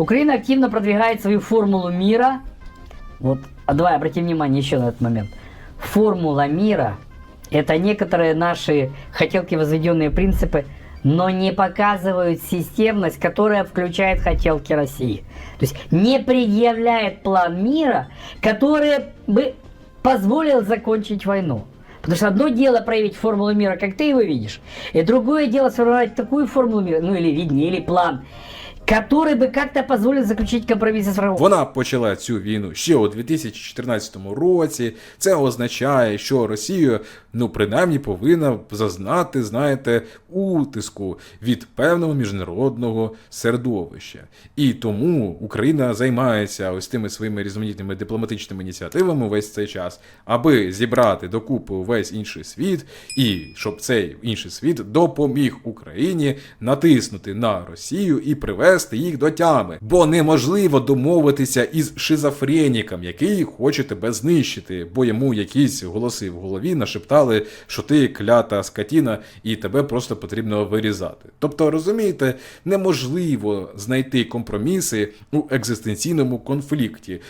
Украина активно продвигает свою формулу мира. Вот, а давай обратим внимание еще на этот момент. Формула мира – это некоторые наши хотелки, возведенные принципы, но не показывают системность, которая включает хотелки России. То есть не предъявляет план мира, который бы позволил закончить войну. Потому что одно дело проявить формулу мира, как ты его видишь, и другое дело сформировать такую формулу мира, ну или видение, или план, который бы как-то позволил заключить компромиссы с врагом. Вона почала цю війну ще у 2014 році. Це означає, що Росія, ну принаймні, повинна зазнати, знаєте, утиску від певного міжнародного середовища. І тому Україна займається ось тими своїми різноманітними дипломатичними ініціативами весь цей час, аби зібрати докупи увесь інший світ, і щоб цей інший світ допоміг Україні натиснути на Росію і привести їх до тями. Бо неможливо домовитися із шизофреніком, який хоче тебе знищити, бо йому якісь голоси в голові нашептали, що ти клята скотіна, і тебе просто потрібно вирізати. Тобто, розумієте, неможливо знайти компроміси у екзистенційному конфлікті.